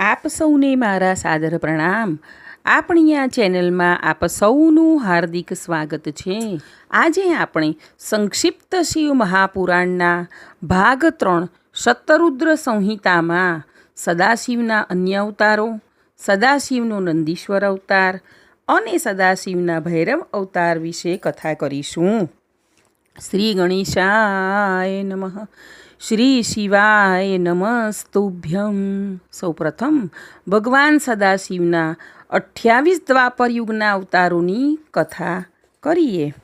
આપ સૌને મારા સાદર પ્રણામ. આપણી આ ચેનલમાં આપ સૌનું હાર્દિક સ્વાગત છે. આજે આપણે સંક્ષિપ્ત શિવ મહાપુરાણના ભાગ ત્રણ શતરુદ્ર સંહિતામાં સદાશિવના અન્ય અવતારો, સદાશિવનો નંદીશ્વર અવતાર અને સદાશિવના ભૈરવ અવતાર વિશે કથા કરીશું. શ્રી ગણેશાય નમઃ. શ્રી શિવાય નમસ્તુભ્યમ. સૌપ્રથમ ભગવાન સદાશિવના અઠ્યાવીસ દ્વાપર યુગના અવતારોની કથા કરીએ.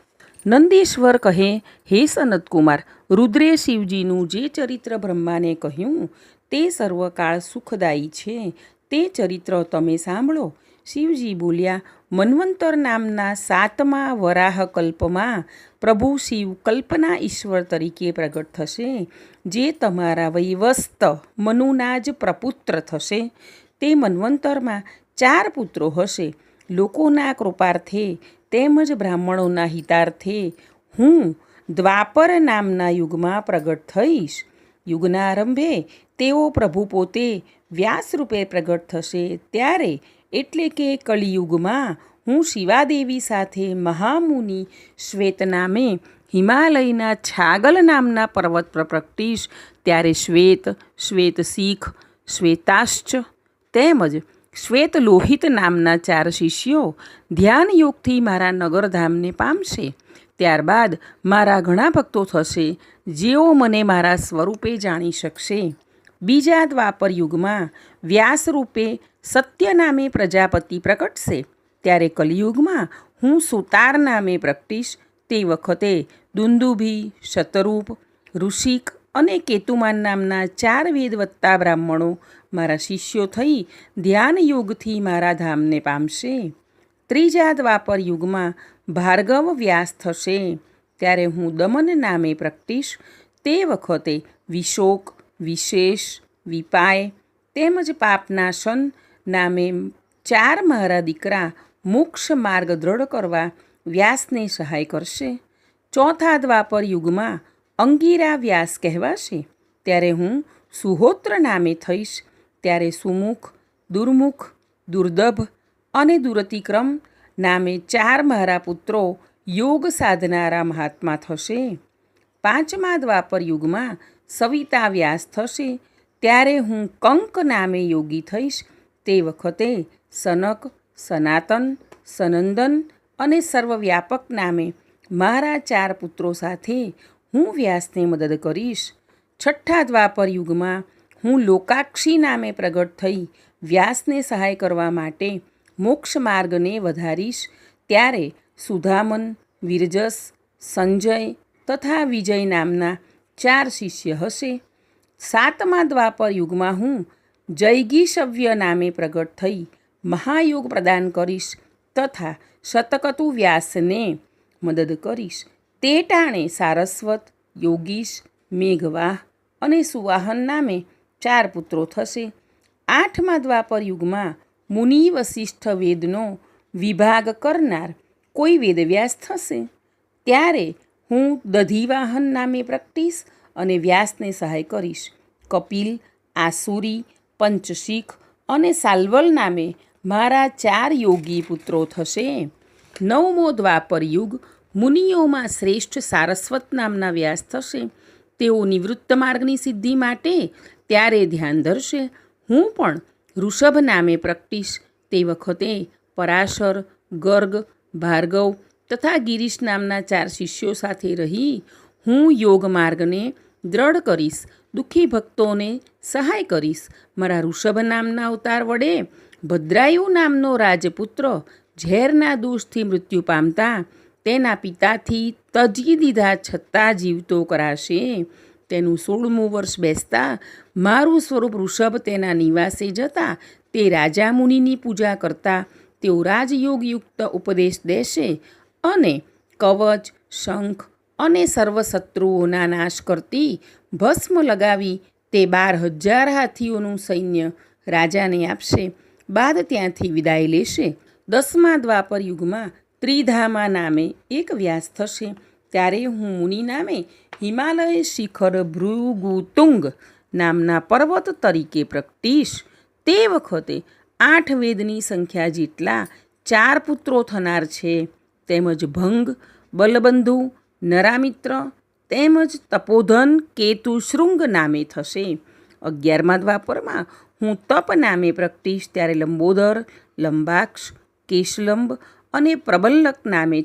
નંદીશ્વર કહે, હે સનતકુમાર રુદ્રે શિવજીનું જે ચરિત્ર બ્રહ્માને કહ્યું, તે સર્વકાળ સુખદાયી છે. તે ચરિત્ર તમે સાંભળો. શિવજી બોલ્યા મન્વંતર નામના સાતમા વરાહ કલ્પમાં પ્રભુ શિવ કલ્પના ઈશ્વર તરીકે પ્રગટ થશે, જે તમારા વૈવસ્ત મનુના જ પ્રપુત્ર થશે. તે મન્વંતરમાં ચાર પુત્રો હશે. લોકોના કૃપાર્થે તેમજ બ્રાહ્મણોના હિતાર્થે હું દ્વાપર નામના યુગમાં પ્રગટ થઈશ. યુગના આરંભે તેઓ પ્રભુ પોતે વ્યાસરૂપે પ્રગટ થશે. ત્યારે એટલે કે કલિયુગમાં હું શિવાદેવી સાથે મહામુનિ શ્વેતનામે હિમાલયના છાગલ નામના પર્વત પર પ્રગટીશ. ત્યારે શ્વેત શ્વેત શીખ, શ્વેતાશ્ચ તેમજ શ્વેત લોહિત નામના ચાર શિષ્યો ધ્યાન યોગથી મારા નગરધામને પામશે. ત્યારબાદ મારા ઘણા ભક્તો થશે, જેઓ મને મારા સ્વરૂપે જાણી શકશે. બીજા દ્વાપર યુગમાં વ્યાસરૂપે સત્ય નામે પ્રજાપતિ પ્રગટશે. ત્યારે કલિયુગમાં હું સુતાર નામે પ્રગટીશ તે વખતે દુંદુભી, શતરૂપ, ઋષિક અને કેતુમાન નામના ચાર વેદ વત્તા બ્રાહ્મણો મારા શિષ્યો થઈ ધ્યાન યોગથી મારા ધામને પામશે. ત્રીજા દ્વાપર યુગમાં ભાર્ગવ વ્યાસ થશે. ત્યારે હું દમન નામે પ્રગટીશ તે વખતે વિશોક, વિશેષ, વિપાય તેમજ પાપનાશન નામે ચાર મારા દીકરા મોક્ષ માર્ગ દ્રઢ કરવા વ્યાસને સહાય કરશે. ચોથા દ્વાપર યુગમાં અંગીરા વ્યાસ કહેવાશે. ત્યારે હું સુહોત્ર નામે થઈશ. ત્યારે સુમુખ, દુર્મુખ, દુર્દભ અને દુરતિક્રમ નામે ચાર મારા પુત્રો યોગ સાધનારા મહાત્મા થશે. પાંચમા દ્વાપર યુગમાં સવિતા વ્યાસ થશે. ત્યારે હું કંક નામે યોગી થઈશ. તે વખતે સનક સનાતન, સનંદન અને સર્વવ્યાપક નામે મારા ચાર પુત્રો સાથે હું વ્યાસને મદદ કરીશ. છઠ્ઠા દ્વાપર યુગમાં હું લોકાક્ષી નામે પ્રગટ થઈ વ્યાસને સહાય કરવા માટે મોક્ષ માર્ગને વધારીશ. ત્યારે સુધામન, વિરજસ, સંજય તથા વિજય નામના ચાર શિષ્ય હશે. સાતમા દ્વાપર યુગમાં હું જૈગીશવ્ય નામે પ્રગટ થઈ મહાયોગ પ્રદાન કરીશ તથા શતકતુ વ્યાસને મદદ કરીશ. તે ટાણે સારસ્વત, યોગીશ, મેઘવાહ અને સુવાહન નામે ચાર પુત્રો થશે. આઠમા દ્વાપર યુગમાં મુનિ વશિષ્ઠ વેદનો વિભાગ કરનાર કોઈ વેદવ્યાસ થશે. ત્યારે હું દધિવાહન નામે પ્રગટીશ અને વ્યાસને સહાય કરીશ. કપિલ, આસુરી, પંચશીખ અને સાલ્વલ નામે મારા ચાર યોગી પુત્રો થશે. નવમો દ્વાપર યુગ મુનિઓમાં શ્રેષ્ઠ સારસ્વત નામના વ્યાસ થશે. તેઓ નિવૃત્ત માર્ગની સિદ્ધિ માટે ત્યારે ધ્યાન ધરશે. હું પણ ઋષભ નામે પ્રગટીશ. તે વખતે પરાશર, ગર્ગ, ભાર્ગવ તથા ગિરીશ નામના ચાર શિષ્યો સાથે રહી હું યોગ માર્ગને દ્રઢ કરીશ, દુઃખી ભક્તોને સહાય કરીશ. મારા ઋષભ નામના અવતાર વડે ભદ્રાયુ નામનો રાજપુત્ર ઝેરના દોષથી મૃત્યુ પામતા તેના પિતાથી તજી દીધા છતાં જીવતો કરાશે. તેનું સોળમું વર્ષ બેસતા મારું સ્વરૂપ ઋષભ તેના નિવાસે જતા તે રાજા મુનિની પૂજા કરતા તેઓ રાજયોગયુક્ત ઉપદેશ દેશે અને કવચ, શંખ અને સર્વશત્રુઓના નાશ કરતી ભસ્મ લગાવી તે બાર હજાર હાથીઓનું સૈન્ય રાજાને આપશે. બાદ ત્યાંથી વિદાય લેશે. દસમા દ્વાપર યુગમાં ત્રિધામા નામે એક વ્યાસ થશે. ત્યારે હું મુનિ નામે હિમાલય શિખર ભૃગુતુંગ નામના પર્વત તરીકે પ્રગટીશ. તે વખતે આઠ વેદની સંખ્યા જેટલા ચાર પુત્રો થનાર છે. તેમજ ભંગ, બલબંધુ, નરામિત્ર તેમજ તપોધન કેતુ શૃંગ નામે થશે. અગિયારમા દ્વાપરમાં હું તપ નામે પ્રગટીશ ત્યારે લંબોદર, લંબાક્ષ, કેશલંબ અને પ્રબલ્લક નામે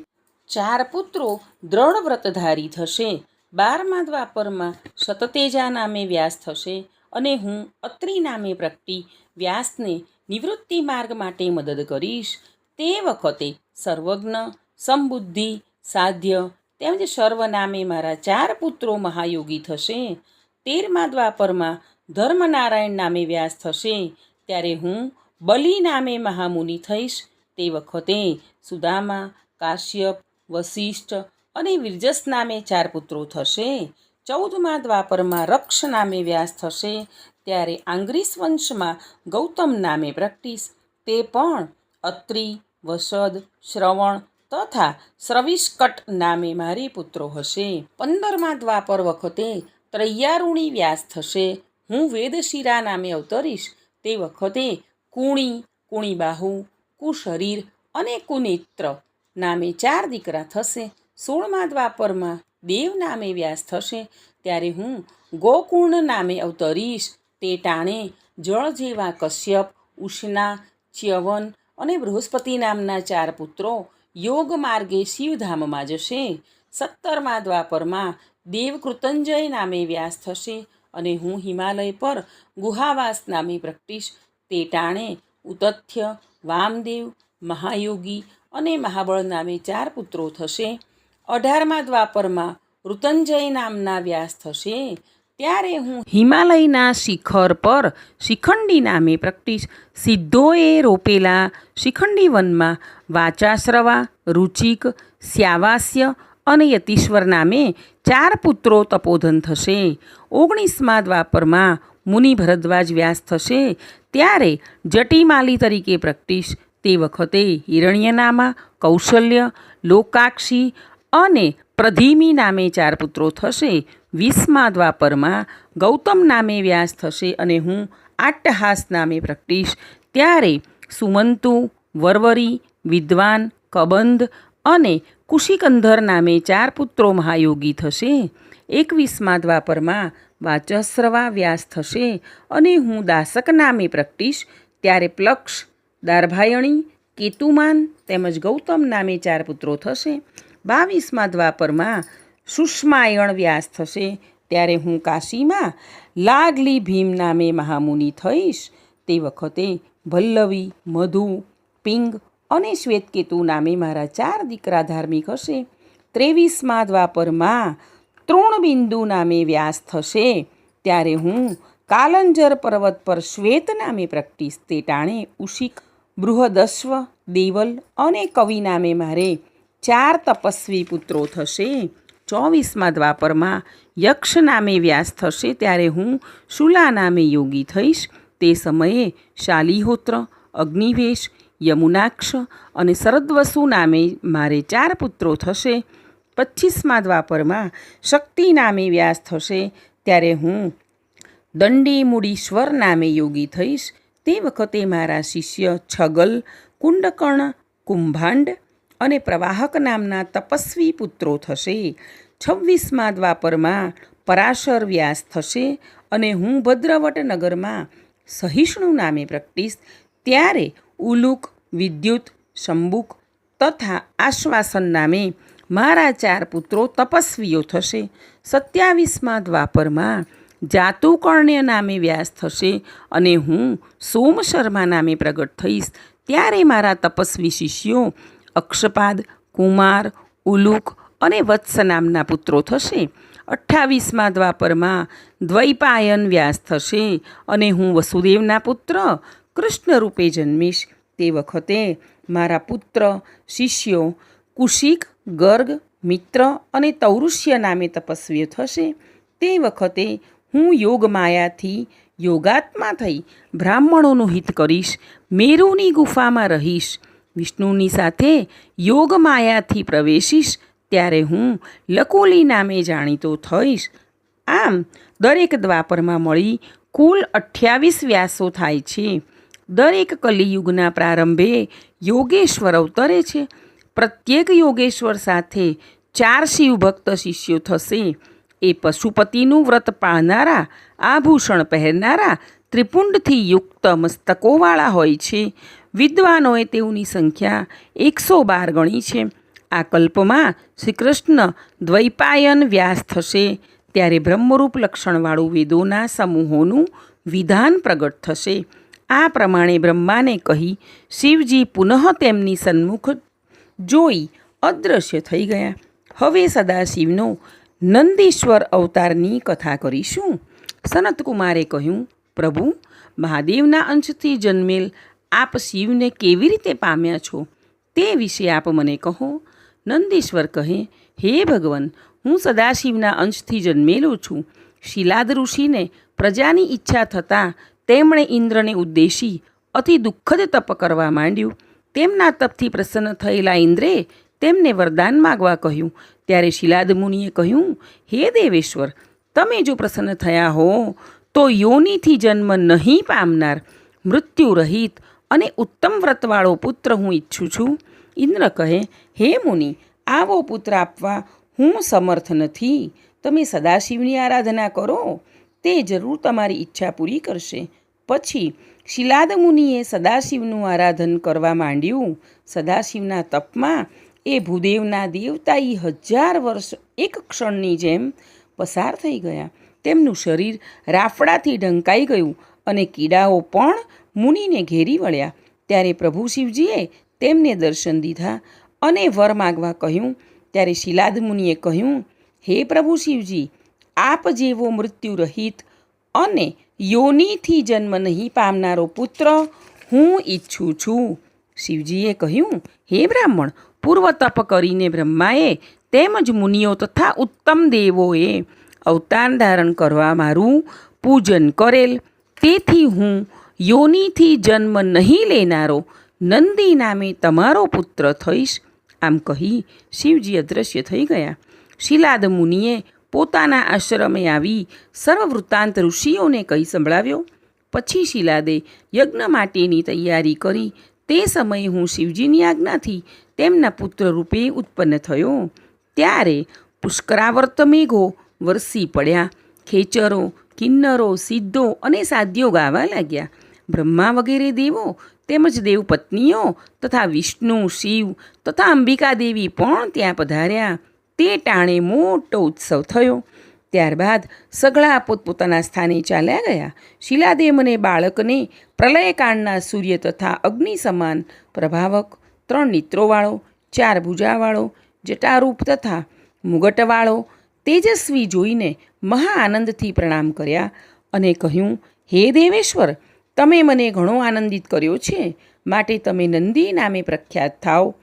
ચાર પુત્રો દ્રઢ વ્રતધારી થશે. બારમા દ્વાપરમાં સતતેજા નામે વ્યાસ થશે અને હું અત્રિ નામે પ્રગટી વ્યાસને નિવૃત્તિ માર્ગ માટે મદદ કરીશ. તે વખતે સર્વજ્ઞ સમબુદ્ધિ સાધ્ય તેમજ સર્વ નામે મારા ચાર પુત્રો મહાયોગી થશે. તેરમા દ્વાપરમાં ધર્મનારાયણ નામે વ્યાસ થશે. ત્યારે હું બલિ નામે મહામુનિ થઈશ. તે વખતે સુદામા, કાશ્યપ વશિષ્ઠ અને વિરજસ નામે ચાર પુત્રો થશે. ચૌદમા દ્વાપરમાં રક્ષ નામે વ્યાસ થશે. ત્યારે આંગ્રીસ વંશમાં ગૌતમ નામે પ્રગટીશ. તે પણ અત્રિ, વસદ, શ્રવણ તથા શ્રવિષ્કટ નામે મારી પુત્રો હશે. પંદરમા દ્વાપર વખતે ત્રૈયારુણી વ્યાસ થશે. હું વેદશિરા નામે અવતરીશ, તે વખતે કુણી, કુણીબાહુ, કુશરીર અને કુનેત્ર નામે ચાર દીકરા થશે. સોળમા દ્વાપરમાં દેવ નામે વ્યાસ થશે. ત્યારે હું ગોકુર્ણ નામે અવતરીશ. તે ટાણે જળ જેવા કશ્યપ, ઉષ્ણા, ચ્યવન અને બૃહસ્પતિ નામના ચાર પુત્રો યોગ માર્ગે શિવધામમાં જશે. સત્તરમા દ્વાપરમાં દેવ કૃતંજય નામે વ્યાસ થશે. અને હું હિમાલય પર ગુહાવાસ નામે પ્રગટીશ. તે ટાણે ઉતથ્ય વામદેવ, મહાયોગી અને મહાબળ નામે ચાર પુત્રો થશે. અઢારમા દ્વાપરમાં ઋતંજય નામના વ્યાસ થશે. ત્યારે હું હિમાલયના શિખર પર શિખંડી નામે પ્રગટીશ. સિદ્ધોએ રોપેલા શિખંડી વનમાં વાચાશ્રવા, રુચિક, સ્યાવાસ્ય અને યતીશ્વર નામે ચાર પુત્રો તપોધન થશે. ઓગણીસમાં દ્વાપરમાં મુનિ ભરદ્વાજ વ્યાસ થશે. ત્યારે જટીમાલી તરીકે પ્રગટીશ તે વખતે હિરણ્યનામા, કૌશલ્ય, લોકાક્ષી અને પ્રધિમી નામે ચાર પુત્રો થશે. વીસમા દ્વાપરમાં ગૌતમ નામે વ્યાસ થશે અને હું આટ્ટહાસ નામે પ્રગટીશ. ત્યારે સુમંતુ, વરવરી, વિદ્વાન, કબંધ અને કુશિકંધર નામે ચાર પુત્રો મહાયોગી થશે. એકવીસમા દ્વાપરમાં વાચસ્રવા વ્યાસ થશે અને હું દાસક નામે પ્રગટીશ. ત્યારે પ્લક્ષ, દાર્ભાયણી, કેતુમાન તેમજ ગૌતમ નામે ચાર પુત્રો થશે. બાવીસમા દ્વાપરમાં સુષ્માયણ વ્યાસ થશે. ત્યારે હું કાશીમાં લાગલી ભીમ નામે મહામુનિ થઈશ. તે વખતે ભલ્લવી, મધુ, પિંગ અને શ્વેતકેતુ નામે મારા ચાર દીકરા ધાર્મિક હશે. ત્રેવીસમા દ્વાપરમાં તૃણબિંદુ નામે વ્યાસ થશે. ત્યારે હું કાલંજર પર્વત પર શ્વેત નામે પ્રગટીશ. તે ટાણે ઉશિક બૃહદશ્વ, દેવલ અને કવિ નામે મારે ચાર તપસ્વી પુત્રો થશે. ચોવીસમા દ્વાપરમાં યક્ષ નામે વ્યાસ થશે. ત્યારે હું શુલા નામે યોગી થઈશ. તે સમયે શાલિહોત્ર, અગ્નિવેશ યમુનાક્ષ અને શરદવસુ નામે મારે ચાર પુત્રો થશે. પચીસમા દ્વાપરમાં શક્તિ નામે વ્યાસ થશે. ત્યારે હું દંડી મૂડીશ્વર નામે યોગી થઈશ. તે વખતે મારા શિષ્ય છગલ, કુંડકર્ણ, કુંભાંડ અને પ્રવાહક નામના તપસ્વી પુત્રો થશે. છવ્વીસમા દ્વાપરમાં પરાશર વ્યાસ થશે અને હું ભદ્રવટ નગરમાં સહિષ્ણુ નામે પ્રગટીશ. ત્યારે ઉલુક, વિદ્યુત શંબુક તથા આશ્વાસન નામે મારા ચાર પુત્રો તપસ્વીઓ થશે. સત્યાવીસમાં દ્વાપરમાં જાતુકર્ણ્ય નામે વ્યાસ થશે અને હું સોમ શર્મા નામે પ્રગટ થઈશ. ત્યારે મારા તપસ્વી શિષ્યો અક્ષપાદ, કુમાર, ઉલુક અને વત્સ નામના પુત્રો થશે. અઠ્ઠાવીસમાં દ્વાપરમાં દ્વૈપાયન વ્યાસ થશે અને હું વસુદેવના પુત્ર કૃષ્ણ રૂપે જન્મીશ તે વખતે મારા પુત્ર, શિષ્યો, કુશિક, ગર્ગ, મિત્ર અને તૌરુષ્ય નામે તપસ્વીઓ થશે. તે વખતે હું યોગમાયાથી યોગાત્મા થઈ બ્રાહ્મણોનું હિત કરીશ, મેરુની ગુફામાં રહીશ, વિષ્ણુની સાથે યોગમાયાથી પ્રવેશીશ, ત્યારે હું લકોલી નામે જાણીતો થઈશ. આમ દરેક દ્વાપરમાં મળી કુલ અઠ્યાવીસ વ્યાસો થાય છે. દરેક કલિયુગના પ્રારંભે યોગેશ્વર અવતરે છે. પ્રત્યેક યોગેશ્વર સાથે ચાર શિવભક્ત શિષ્યો થશે. એ પશુપતિનું વ્રત પાળનારા, આભૂષણ પહેરનારા, ત્રિપુંડથી યુક્ત મસ્તકોવાળા હોય છે. વિદ્વાનોએ તેઓની સંખ્યા એકસો બાર ગણી છે. આ કલ્પમાં શ્રી કૃષ્ણ દ્વૈપાયન વ્યાસ થશે. ત્યારે બ્રહ્મરૂપ લક્ષણવાળું વેદોના સમૂહોનું વિધાન પ્રગટ થશે. આ પ્રમાણે બ્રહ્માને કહી, શિવજી પુનઃ તેમની સન્મુખ જોઈ અદૃશ્ય થઈ ગયા. હવે સદાશિવનો નંદીશ્વર અવતારની કથા કરીશું. સનતકુમારે કહ્યું, પ્રભુ, મહાદેવના અંશથી જન્મેલ આપ શિવને કેવી રીતે પામ્યા છો તે વિશે આપ મને કહો. નંદીશ્વર કહે, હે ભગવાન, હું સદાશિવના અંશથી જન્મેલો છું. શિલાદ ઋષિને પ્રજાની ઈચ્છા થતાં તેમણે ઇન્દ્રને ઉદ્દેશી અતિ દુઃખદ તપ કરવા માંડ્યું. તેમના તપથી પ્રસન્ન થયેલા ઇન્દ્રે તેમને વરદાન માગવા કહ્યું. ત્યારે શિલાદ મુનિએ કહ્યું, હે દેવેશ્વર, તમે જો પ્રસન્ન થયા હો, તો યોનિથી જન્મ નહીં પામનાર, મૃત્યુ રહિત અને ઉત્તમ વ્રતવાળો પુત્ર હું ઈચ્છું છું. ઇન્દ્ર કહે, હે મુનિ, આવો પુત્ર આપવા હું સમર્થ નથી. તમે સદાશિવની આરાધના કરો. તે જરૂર તમારી ઈચ્છા પૂરી કરશે. પછી શિલાદ મુનિએ સદાશિવનું આરાધન કરવા માંડ્યું. સદાશિવના તપમાં એ ભૂદેવના દેવતાઈ હજાર વર્ષ એક ક્ષણની જેમ પસાર થઈ ગયા. તેમનું શરીર રાફડાથી ઢંકાઈ ગયું અને કીડાઓ પણ મુનિને ઘેરી વળ્યા. ત્યારે પ્રભુ શિવજીએ તેમને દર્શન દીધા અને વર માગવા કહ્યું. ત્યારે શિલાદ મુનિએ કહ્યું, હે પ્રભુ શિવજી આપ જેવો મૃત્યુ રહિત અને યોનિથી જન્મ નહીં પામનારો પુત્ર હું ઈચ્છું છું. શિવજીએ કહ્યું, હે બ્રાહ્મણ, પૂર્વ તપ કરીને બ્રહ્માએ તેમજ મુનિઓ તથા ઉત્તમ દેવોએ અવતાર ધારણ કરવા મારું પૂજન કરેલ. તેથી હું યોનિથી જન્મ નહીં લેનારો નંદી નામે તમારો પુત્ર થઈશ. આમ કહી શિવજી અદૃશ્ય થઈ ગયા. શિલાદ મુનિએ પોતાના આશ્રમે આવી સર્વ વૃત્તાંત ઋષિઓને કહી સંભળાવ્યો, પછી શિલાદે યજ્ઞ માટેની તૈયારી કરી. તે સમયે હું શિવજીની આજ્ઞાથી તેમના પુત્ર રૂપે ઉત્પન્ન થયો. ત્યારે પુષ્કરાવર્ત મેઘો વરસી પડ્યા. ખેચરો, કિન્નરો, સિદ્ધો અને સાધ્યો ગાવા લાગ્યા. બ્રહ્મા વગેરે દેવો તેમજ દેવપત્નીઓ તથા વિષ્ણુ, શિવ તથા અંબિકા દેવી પણ ત્યાં પધાર્યા. તે ટાણે મોટો ઉત્સવ થયો. ત્યારબાદ સગળા પોતપોતાના સ્થાને ચાલ્યા ગયા. શિલાદે મને બાળકને પ્રલયકાંડના સૂર્ય તથા અગ્નિ સમાન પ્રભાવક ત્રણ નેત્રોવાળો, ચાર ભુજાવાળો, જટારૂપ તથા મુગટવાળો તેજસ્વી જોઈને મહા આનંદથી પ્રણામ કર્યા અને કહ્યું, હે દેવેશ્વર, તમે મને ઘણો આનંદિત કર્યો છે. માટે તમે નંદી નામે પ્રખ્યાત થાઓ.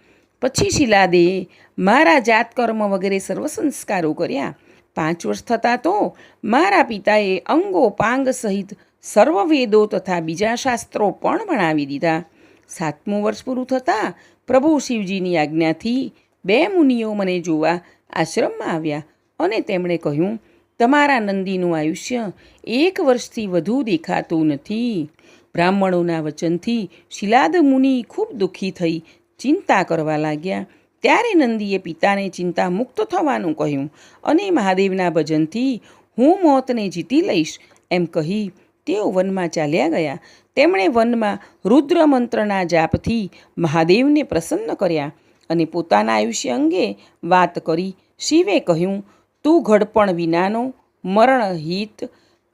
પછી શિલાદેએ મારા જાતકર્મ વગેરે સર્વ સંસ્કારો કર્યા. પાંચ વર્ષ થતાં તો મારા પિતાએ અંગો પાંગ સહિત સર્વ વેદો તથા બીજા શાસ્ત્રો પણ ભણાવી દીધા. સાતમું વર્ષ પૂરું થતાં પ્રભુ શિવજીની આજ્ઞાથી બે મુનિઓ મને જોવા આશ્રમમાં આવ્યા અને તેમણે કહ્યું, તમારા નંદીનું આયુષ્ય એક વર્ષથી વધુ દેખાતું નથી. બ્રાહ્મણોના વચનથી શિલાદ મુનિ ખૂબ દુઃખી થઈ ચિંતા કરવા લાગ્યા. ત્યારે નંદીએ પિતાને ચિંતા મુક્ત થવાનું કહ્યું અને મહાદેવના ભજનથી હું મોતને જીતી લઈશ એમ કહી તેઓ વનમાં ચાલ્યા ગયા. તેમણે વનમાં રુદ્ર મંત્રના જાપથી મહાદેવને પ્રસન્ન કર્યા અને પોતાના આયુષ્ય અંગે વાત કરી. શિવે કહ્યું, તું ઘડપણ વિનાનો, મરણહિત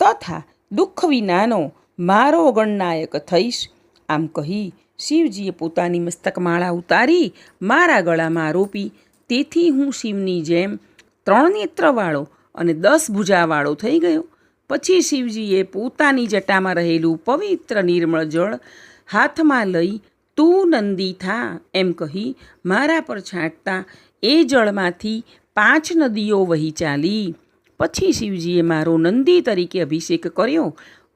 તથા દુઃખ વિનાનો મારો ગણનાયક થઈશ. આમ કહી શિવજીએ પોતાની મસ્તકમાળા ઉતારી, મારા ગળામાં આરોપી તેથી હું શિવની જેમ ત્રણ નેત્રવાળો અને દસ ભુજાવાળો થઈ ગયો. પછી શિવજીએ પોતાની જટામાં રહેલું પવિત્ર નિર્મળ જળ હાથમાં લઈ, તું નંદી થા, એમ કહી મારા પર છાંટતા એ જળમાંથી પાંચ નદીઓ વહી ચાલી. પછી શિવજીએ મારો નંદી તરીકે અભિષેક કર્યો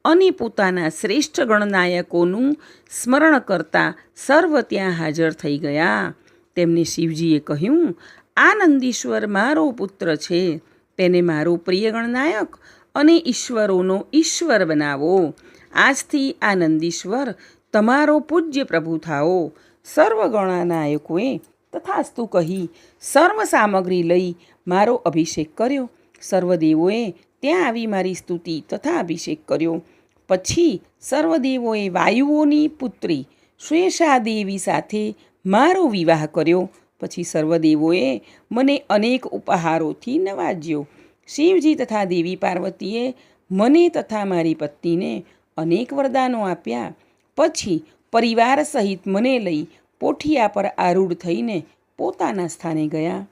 અને પોતાના શ્રેષ્ઠ ગણનાયકોનું સ્મરણ કરતા સર્વ ત્યાં હાજર થઈ ગયા. તેમને શિવજીએ કહ્યું, આ નંદીશ્વર મારો પુત્ર છે. તેને મારો પ્રિય ગણનાયક અને ઈશ્વરોનો ઈશ્વર બનાવો. આજથી આ નંદીશ્વર તમારો પૂજ્ય પ્રભુ થાઓ. સર્વ ગણનાયકોએ તથાસ્તુ કહી, સર્વ સામગ્રી લઈ મારો અભિષેક કર્યો. સર્વદેવોએ ત્યાં આવી મારી સ્તુતિ તથા અભિષેક કર્યો. પછી સર્વદેવોએ વાયુઓની પુત્રી શ્વેષાદેવી સાથે મારો વિવાહ કર્યો. પછી સર્વદેવોએ મને અનેક ઉપહારોથી નવાજ્યો. શિવજી તથા દેવી પાર્વતીએ મને તથા મારી પત્નીને અનેક વરદાનો આપ્યા. પછી પરિવાર સહિત મને લઈ પોઠિયા પર આરૂઢ થઈને પોતાના સ્થાને ગયા.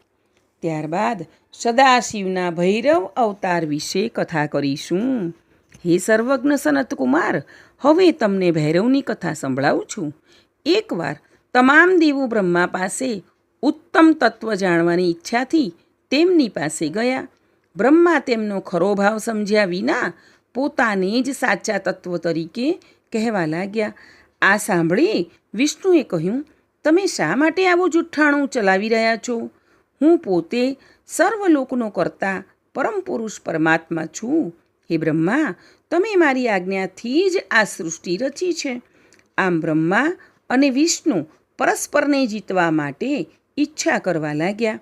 ત્યારબાદ સદાશિવના ભૈરવ અવતાર વિશે કથા કરીશું. હે સર્વજ્ઞ સનતકુમાર હવે તમને ભૈરવની કથા સંભળાવું છું. એકવાર તમામ દેવો બ્રહ્મા પાસે ઉત્તમ તત્વ જાણવાની ઈચ્છાથી તેમની પાસે ગયા. બ્રહ્મા તેમનો ખરો ભાવ સમજ્યા વિના પોતાને જ સાચા તત્વ તરીકે કહેવા લાગ્યા. આ સાંભળી વિષ્ણુએ કહ્યું, તમે શા માટે આવું જુઠ્ઠાણું ચલાવી રહ્યા છો? હું પોતે સર્વલોકનો કરતા, પરમ પુરુષ પરમાત્મા છું. હે બ્રહ્મા, તમે મારી આજ્ઞાથી જ આ સૃષ્ટિ રચી છે. આમ બ્રહ્મા અને વિષ્ણુ પરસ્પરને જીતવા માટે ઈચ્છા કરવા લાગ્યા.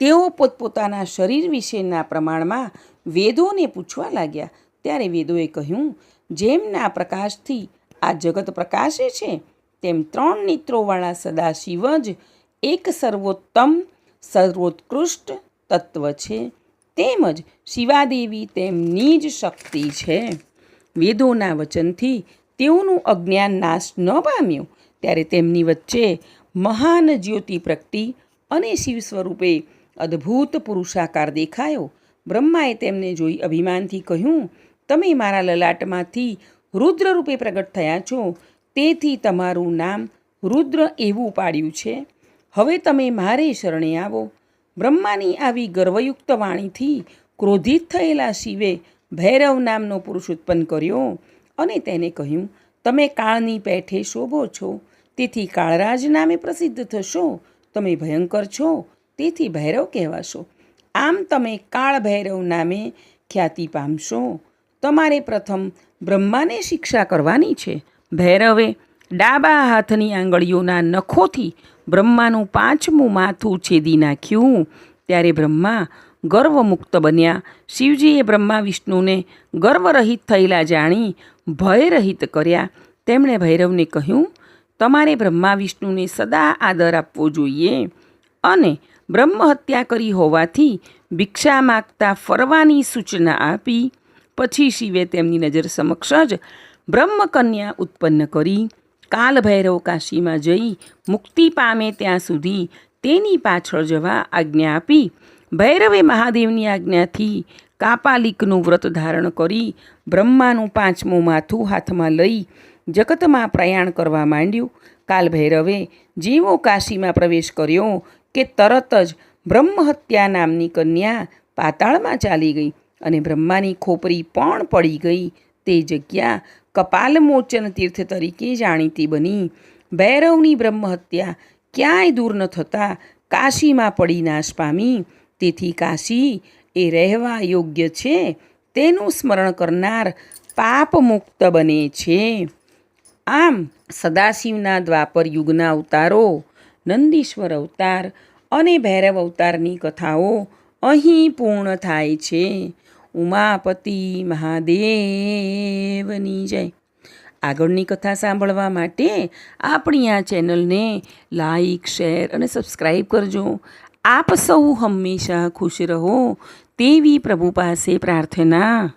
તેઓ પોતપોતાના શરીર વિશેના પ્રમાણમાં વેદોને પૂછવા લાગ્યા. ત્યારે વેદોએ કહ્યું, જેમના પ્રકાશથી આ જગત પ્રકાશે છે, તેમ ત્રણ નેત્રોવાળા સદાશિવ જ એક સર્વોત્તમ સર્વોત્કૃષ્ટ તત્વ છે. તેમજ શિવાદેવી તેમની જ શક્તિ છે. વેદોના વચનથી તેઓનું અજ્ઞાન નાશ ન પામ્યું, ત્યારે તેમની વચ્ચે મહાન જ્યોતિ પ્રગટી અને શિવ સ્વરૂપે અદ્ભુત પુરુષાકાર દેખાયો. બ્રહ્માએ તેમને જોઈ અભિમાનથી કહ્યું, તમે મારા લલાટમાંથી રુદ્ર રૂપે પ્રગટ થયા છો. તેથી તમારું નામ રુદ્ર એવું પાડ્યું છે. હવે તમે મારે શરણે આવો. બ્રહ્માની આવી ગર્વયુક્ત વાણીથી ક્રોધિત થયેલા શિવે ભૈરવ નામનો પુરુષ ઉત્પન્ન કર્યો અને તેને કહ્યું, તમે કાળની પેઠે શોભો છો. તેથી કાળરાજ નામે પ્રસિદ્ધ થશો. તમે ભયંકર છો. તેથી ભૈરવ કહેવાશો. આમ તમે કાળ ભૈરવ નામે ખ્યાતિ પામશો. તમારે પ્રથમ બ્રહ્માને શિક્ષા કરવાની છે. ભૈરવે ડાબા હાથની આંગળીઓના નખોથી બ્રહ્માનું પાંચમું માથું છેદી નાખ્યું. ત્યારે બ્રહ્મા ગર્વમુક્ત બન્યા. શિવજીએ બ્રહ્મા વિષ્ણુને ગર્વરહિત થયેલા જાણી ભયરહિત કર્યા. તેમણે ભૈરવને કહ્યું, તમારે બ્રહ્મા વિષ્ણુને સદા આદર આપવો જોઈએ. અને બ્રહ્મ હત્યા કરી હોવાથી ભિક્ષા માગતા ફરવાની સૂચના આપી. પછી શિવે તેમની નજર સમક્ષ જ બ્રહ્મકન્યા ઉત્પન્ન કરી. કાલભૈરવ કાશીમાં જઈ મુક્તિ પામે ત્યાં સુધી તેની પાછળ જવા આજ્ઞા આપી. ભૈરવે મહાદેવની આજ્ઞાથી કાપાલિકનું વ્રત ધારણ કરી બ્રહ્માનું પાંચમું માથું હાથમાં લઈ જગતમાં પ્રયાણ કરવા માંડ્યું. કાલભૈરવે જેવો કાશીમાં પ્રવેશ કર્યો કે તરત જ બ્રહ્મહત્યા નામની કન્યા પાતાળમાં ચાલી ગઈ અને બ્રહ્માની ખોપરી પણ પડી ગઈ. તે જગ્યા કપાલમોચન તીર્થ તરીકે જાણીતી બની. ભૈરવની બ્રહ્મહત્યા ક્યાંય દૂર ન થતાં કાશીમાં પડી નાશ પામી. તેથી કાશી એ રહેવા યોગ્ય છે? તેનું સ્મરણ કરનાર પાપ મુક્ત બને છે. આમ સદાશિવના દ્વાપર યુગના અવતારો, નંદીશ્વર અવતાર અને ભૈરવ અવતારની કથાઓ અહીં પૂર્ણ થાય છે. ઉમાપતિ મહાદેવની જય. આગળની કથા સાંભળવા માટે આપણી આ ચેનલને લાઈક, શેર અને સબસ્ક્રાઈબ કરજો. આપ સૌ હંમેશા ખુશ રહો તેવી પ્રભુ પાસે પ્રાર્થના.